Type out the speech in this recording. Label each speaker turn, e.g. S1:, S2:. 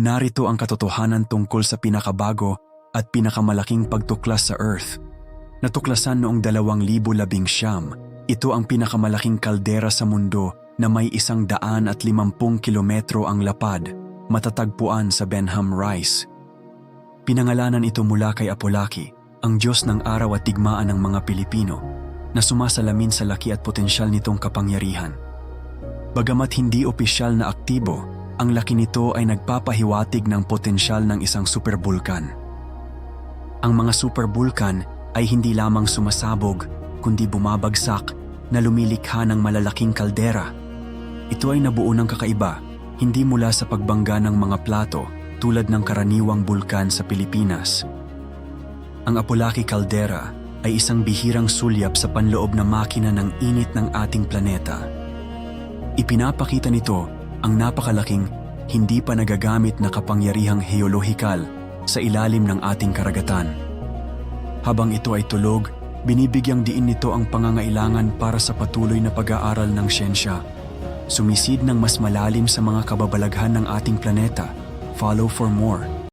S1: Narito ang katotohanan tungkol sa pinakabago at pinakamalaking pagtuklas sa Earth. Natuklasan noong 2019, ito ang pinakamalaking kaldera sa mundo na may isang daan at limampung kilometro ang lapad, matatagpuan sa Benham Rice. Pinangalanan ito mula kay Apolaki, ang Diyos ng araw at digmaan ng mga Pilipino, na sumasalamin sa laki at potensyal nitong kapangyarihan. Bagamat hindi opisyal na aktibo, ang laki nito ay nagpapahiwatig ng potensyal ng isang superbulkan. Ang mga superbulkan ay hindi lamang sumasabog, kundi bumabagsak na lumilikha ng malalaking kaldera. Ito ay nabuo ng kakaiba, hindi mula sa pagbangga ng mga plato tulad ng karaniwang bulkan sa Pilipinas. Ang Apolaki Caldera ay isang bihirang sulyap sa panloob na makina ng init ng ating planeta. Ipinapakita nito ang napakalaking, hindi pa nagagamit na kapangyarihang heolohikal sa ilalim ng ating karagatan. Habang ito ay tulog, binibigyang diin nito ang pangangailangan para sa patuloy na pag-aaral ng siyensya. Sumisid ng mas malalim sa mga kababalaghan ng ating planeta. Follow for more.